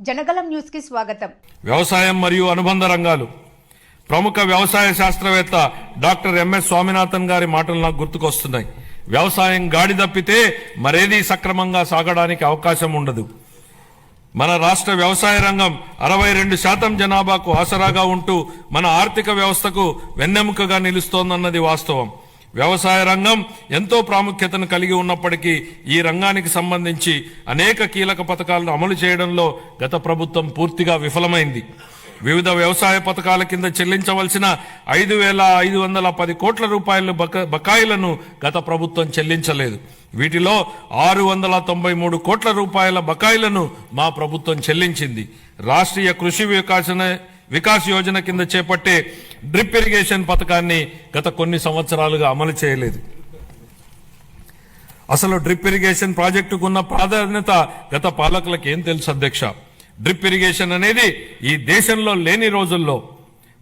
జనగలం న్యూస్కి స్వాగతం. వ్యవసాయం మరియు అనుబంధ రంగాలు. ప్రముఖ వ్యవసాయ శాస్త్రవేత్త డాక్టర్ ఎంఎస్ స్వామినాథన్ గారి మాటలు నాకు గుర్తుకొస్తున్నాయి. వ్యవసాయం గాడి తప్పితే మరేది సక్రమంగా సాగడానికి అవకాశం ఉండదు. మన రాష్ట్ర వ్యవసాయ రంగం అరవై రెండు శాతం జనాభాకు ఆసరాగా ఉంటూ మన ఆర్థిక వ్యవస్థకు వెన్నెముకగా నిలుస్తోందన్నది వాస్తవం. వ్యవసాయ రంగం ఎంతో ప్రాముఖ్యతను కలిగి ఉన్నప్పటికీ ఈ రంగానికి సంబంధించి అనేక కీలక పథకాలను అమలు చేయడంలో గత ప్రభుత్వం పూర్తిగా విఫలమైంది. వివిధ వ్యవసాయ పథకాల కింద చెల్లించవలసిన ఐదు వేల ఐదు వందల పది కోట్ల రూపాయల బక బకాయిలను గత ప్రభుత్వం చెల్లించలేదు. వీటిలో ఆరు వందల తొంభై మూడు కోట్ల రూపాయల బకాయిలను మా ప్రభుత్వం చెల్లించింది. రాష్ట్రీయ కృషి వికాసన వికాస్ యోజన కింద చేపట్టే డ్రిప్ ఇరిగేషన్ పథకాన్ని గత కొన్ని సంవత్సరాలుగా అమలు చేయలేదు. అసలు డ్రిప్ ఇరిగేషన్ ప్రాజెక్టుకు ఉన్న ప్రాధాన్యత గత పాలకులకు ఏం తెలుసు అధ్యక్ష? డ్రిప్ ఇరిగేషన్ అనేది ఈ దేశంలో లేని రోజుల్లో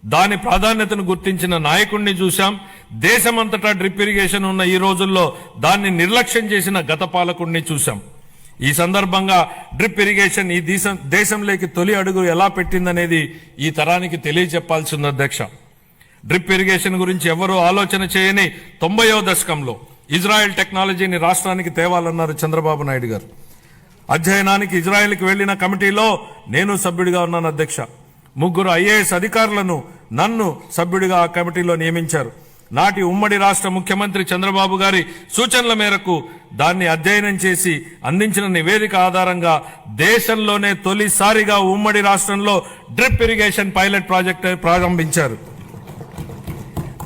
దాని ప్రాధాన్యతను గుర్తించిన నాయకుడిని చూశాం. దేశమంతటా డ్రిప్ ఇరిగేషన్ ఉన్న ఈ రోజుల్లో దాన్ని నిర్లక్ష్యం చేసిన గత పాలకుడిని చూశాం. ఈ సందర్భంగా డ్రిప్ ఇరిగేషన్ ఈ దేశం దేశంలోకి తొలి అడుగు ఎలా పెట్టిందనేది ఈ తరానికి తెలియజెప్పాల్సింది అధ్యక్ష. డ్రిప్ ఇరిగేషన్ గురించి ఎవరూ ఆలోచన చేయని తొంభయో దశకంలో ఇజ్రాయెల్ టెక్నాలజీని రాష్ట్రానికి తేవాలన్నారు చంద్రబాబు నాయుడు గారు. అధ్యయనానికి ఇజ్రాయెల్కి వెళ్ళిన కమిటీలో నేను సభ్యుడిగా ఉన్నాను అధ్యక్ష. ముగ్గురు ఐఏఎస్ అధికారులను నన్ను సభ్యుడిగా ఆ కమిటీలో నియమించారు. నాటి ఉమ్మడి రాష్ట్ర ముఖ్యమంత్రి చంద్రబాబు గారి సూచనల మేరకు దాన్ని అధ్యయనం చేసి అందించిన నివేదిక ఆధారంగా దేశంలోనే తొలిసారిగా ఉమ్మడి రాష్ట్రంలో డ్రిప్ ఇరిగేషన్ పైలట్ ప్రాజెక్టు ప్రారంభించారు.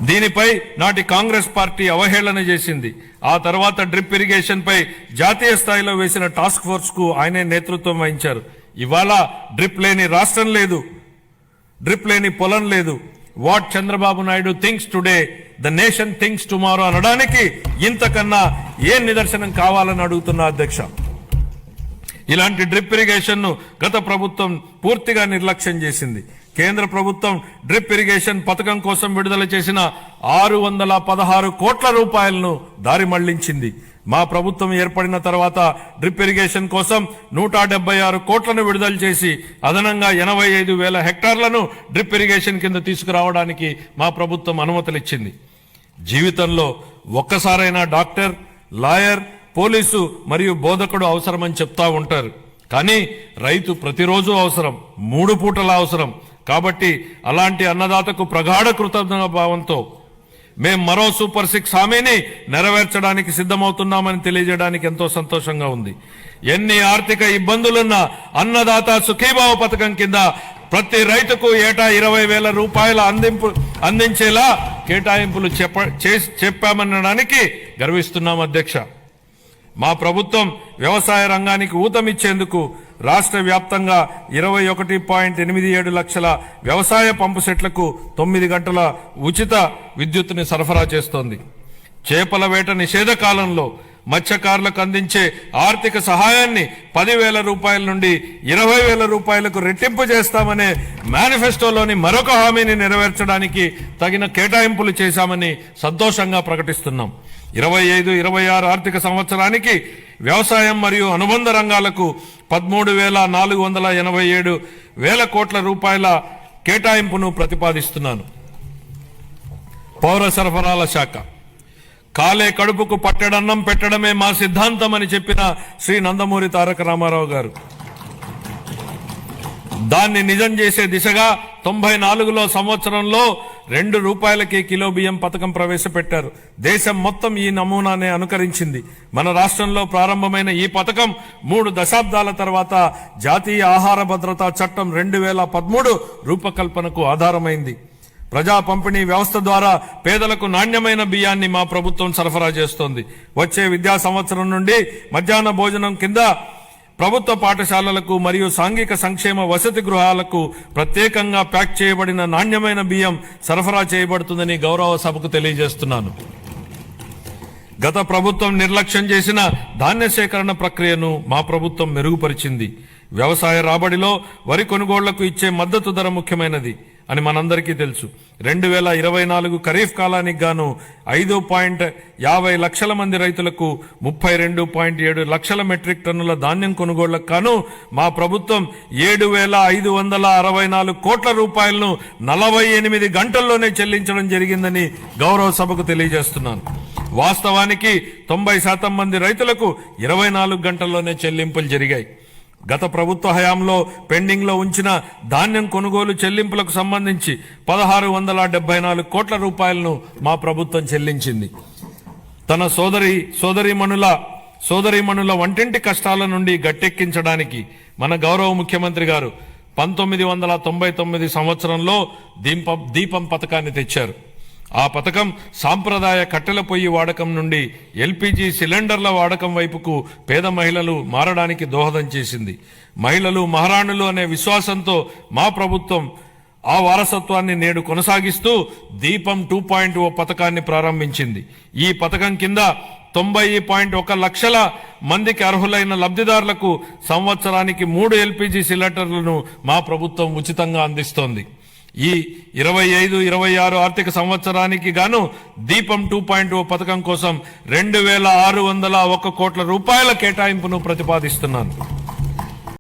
దీనిపై నాటి కాంగ్రెస్ పార్టీ అవహేళన చేసింది. ఆ తర్వాత డ్రిప్ ఇరిగేషన్ పై జాతీయ స్థాయిలో వేసిన టాస్క్ ఫోర్స్కు ఆయనే నేతృత్వం వహించారు. ఇవాళ డ్రిప్ లేని రాష్ట్రం లేదు. డ్రిప్ లేని పొలం లేదు. What Chandrababu Naidu thinks today the nation thinks tomorrow అనడానికి ఇంతకన్నా ఏం నిదర్శనం కావాలని అడుగుతున్నా అధ్యక్ష? ఇలాంటి డ్రిప్ ఇరిగేషన్ను గత ప్రభుత్వం పూర్తిగా నిర్లక్ష్యం చేసింది. కేంద్ర ప్రభుత్వం డ్రిప్ ఇరిగేషన్ పథకం కోసం విడుదల చేసిన ఆరు వందల పదహారు కోట్ల రూపాయలను దారి మళ్ళించింది. మా ప్రభుత్వం ఏర్పడిన తర్వాత డ్రిప్ ఇరిగేషన్ కోసం నూట డెబ్బై ఆరు కోట్లను విడుదల చేసి అదనంగా ఎనభై ఐదు వేల హెక్టార్లను డ్రిప్ ఇరిగేషన్ కింద తీసుకురావడానికి మా ప్రభుత్వం అనుమతులిచ్చింది. జీవితంలో ఒక్కసారైనా డాక్టర్ లాయర్ పోలీసు మరియు బోధకుడు అవసరమని చెప్తా ఉంటారు. కానీ రైతు ప్రతిరోజు అవసరం మూడు పూటల అవసరం. కాబట్టి అలాంటి అన్నదాతకు ప్రగాఢ కృతజ్ఞ భావంతో మేం మరో సూపర్ సిక్స్ హామీని నెరవేర్చడానికి సిద్ధమవుతున్నామని తెలియజేయడానికి ఎంతో సంతోషంగా ఉంది. ఎన్ని ఆర్థిక ఇబ్బందులున్నా అన్నదాత సుఖీభావ పథకం కింద ప్రతి రైతుకు ఏటా ఇరవై వేల రూపాయల అందింపు అందించేలా కేటాయింపులు చెప్ప చేసి చెప్పామనడానికి గర్విస్తున్నాం అధ్యక్ష. మా ప్రభుత్వం వ్యవసాయ రంగానికి ఊతమిచ్చేందుకు రాష్ట్ర వ్యాప్తంగా ఇరవై ఒకటి పాయింట్ ఎనిమిది ఏడు లక్షల వ్యవసాయ పంపు సెట్లకు తొమ్మిది గంటల ఉచిత విద్యుత్తుని సరఫరా చేస్తోంది. చేపల వేట నిషేధ కాలంలో మత్స్యకారులకు అందించే ఆర్థిక సహాయాన్ని పదివేల రూపాయల నుండి ఇరవై వేల రూపాయలకు రెట్టింపు చేస్తామనే మేనిఫెస్టోలోని మరొక హామీని నెరవేర్చడానికి తగిన కేటాయింపులు చేశామని సంతోషంగా ప్రకటిస్తున్నాం. ఇరవై ఐదు ఇరవై ఆరు ఆర్థిక సంవత్సరానికి వ్యవసాయం మరియు అనుబంధ రంగాలకు పదమూడు వేల నాలుగు వందల ఎనభై ఏడు వేల కోట్ల రూపాయల కేటాయింపును ప్రతిపాదిస్తున్నాను. పౌర సరఫరాల శాఖ కాలే కడుపుకు పట్టడన్నం పెట్టడమే మా సిద్ధాంతం అని చెప్పిన శ్రీ నందమూరి తారక రామారావు గారు. దాన్ని నిజం చేసే దిశగా తొంభై నాలుగులో సంవత్సరంలో రెండు రూపాయలకి కిలో బియ్యం పథకం ప్రవేశపెట్టారు. దేశం మొత్తం ఈ నమూనానే అనుకరించింది. మన రాష్ట్రంలో ప్రారంభమైన ఈ పథకం మూడు దశాబ్దాల తర్వాత జాతీయ ఆహార భద్రతా చట్టం రెండు వేల పదమూడు రూపకల్పనకు ఆధారమైంది. ప్రజా పంపిణీ వ్యవస్థ ద్వారా పేదలకు నాణ్యమైన బియ్యాన్ని మా ప్రభుత్వం సరఫరా చేస్తోంది. వచ్చే విద్యా సంవత్సరం నుండి మధ్యాహ్న భోజనం కింద ప్రభుత్వ పాఠశాలలకు మరియు సాంఘిక సంక్షేమ వసతి గృహాలకు ప్రత్యేకంగా ప్యాక్ చేయబడిన నాణ్యమైన బియ్యం సరఫరా చేయబడుతుందని గౌరవ సభకు తెలియజేస్తున్నాను. గత ప్రభుత్వం నిర్లక్ష్యం చేసిన ధాన్య సేకరణ ప్రక్రియను మా ప్రభుత్వం మెరుగుపరిచింది. వ్యవసాయ రాబడిలో వరి కొనుగోళ్ళకు ఇచ్చే మద్దతు ధర ముఖ్యమైనది. అని మనందరికీ తెలుసు. రెండు వేల ఇరవై నాలుగు ఖరీఫ్ కాలానికి గాను ఐదు పాయింట్ యాభై లక్షల మంది రైతులకు ముప్పై రెండు పాయింట్ ఏడు లక్షల మెట్రిక్ టన్నుల ధాన్యం కొనుగోళ్ళకు గాను మా ప్రభుత్వం ఏడు వేల ఐదు వందల అరవై నాలుగు కోట్ల రూపాయలను నలభై ఎనిమిది గంటల్లోనే చెల్లించడం జరిగిందని గౌరవ సభకు తెలియజేస్తున్నాను. వాస్తవానికి తొంభై శాతం మంది రైతులకు ఇరవై నాలుగు గంటల్లోనే చెల్లింపులు జరిగాయి. గత ప్రభుత్వ హయాంలో పెండింగ్లో ఉంచిన ధాన్యం కొనుగోలు చెల్లింపులకు సంబంధించి పదహారు వందల డెబ్బై నాలుగు కోట్ల రూపాయలను మా ప్రభుత్వం చెల్లించింది. తన సోదరి సోదరిమణుల సోదరిమణుల వంటింటి కష్టాల నుండి గట్టెక్కించడానికి మన గౌరవ ముఖ్యమంత్రి గారు పంతొమ్మిది వందల తొంభై తొమ్మిది సంవత్సరంలో దీపం దీపం పథకాన్ని తెచ్చారు. ఆ పథకం సాంప్రదాయ కట్టెల పొయ్యి వాడకం నుండి ఎల్పిజి సిలిండర్ల వాడకం వైపుకు పేద మహిళలు మారడానికి దోహదం చేసింది. మహిళలు మహారాణులు అనే విశ్వాసంతో మా ప్రభుత్వం ఆ వారసత్వాన్ని నేడు కొనసాగిస్తూ దీపం టూ పాయింట్ ఓ పథకాన్ని ప్రారంభించింది. ఈ పథకం కింద తొంభై పాయింట్ ఒక లక్షల మందికి అర్హులైన లబ్ధిదారులకు సంవత్సరానికి మూడు ఎల్పిజి సిలిండర్లను మా ప్రభుత్వం ఉచితంగా అందిస్తోంది. ఈ ఇరవై ఐదు ఇరవై ఆరు ఆర్థిక సంవత్సరానికి గాను దీపం టూ పాయింట్ ఓ పథకం కోసం రెండు వేల ఆరు వందల ఒక కోట్ల రూపాయల కేటాయింపును ప్రతిపాదిస్తున్నాను.